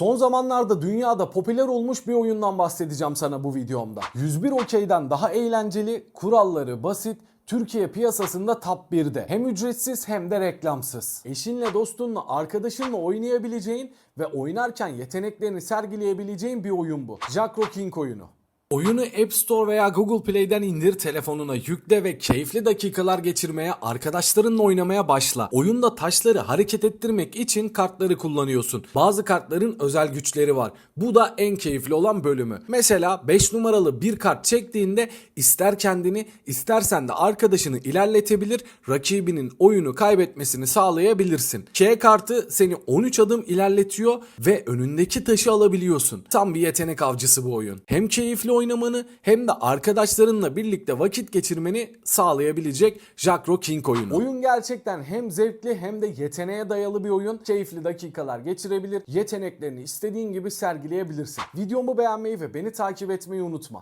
Son zamanlarda dünyada popüler olmuş bir oyundan bahsedeceğim sana bu videomda. 101 okeyden daha eğlenceli, kuralları basit, Türkiye piyasasında top 1'de. Hem ücretsiz hem de reklamsız. Eşinle, dostunla, arkadaşınla oynayabileceğin ve oynarken yeteneklerini sergileyebileceğin bir oyun bu. Jack King oyunu. Oyunu App Store veya Google Play'den indir, telefonuna yükle ve keyifli dakikalar geçirmeye, arkadaşlarınla oynamaya başla. Oyunda taşları hareket ettirmek için kartları kullanıyorsun. Bazı kartların özel güçleri var. Bu da en keyifli olan bölümü. Mesela 5 numaralı bir kart çektiğinde ister kendini istersen de arkadaşını ilerletebilir, rakibinin oyunu kaybetmesini sağlayabilirsin. K kartı seni 13 adım ilerletiyor ve önündeki taşı alabiliyorsun. Tam bir yetenek avcısı bu oyun. Hem keyifli oynamanı hem de arkadaşlarınla birlikte vakit geçirmeni sağlayabilecek Jack King oyunu. Oyun gerçekten hem zevkli hem de yeteneğe dayalı bir oyun. Keyifli dakikalar geçirebilir, yeteneklerini istediğin gibi sergileyebilirsin. Videomu beğenmeyi ve beni takip etmeyi unutma.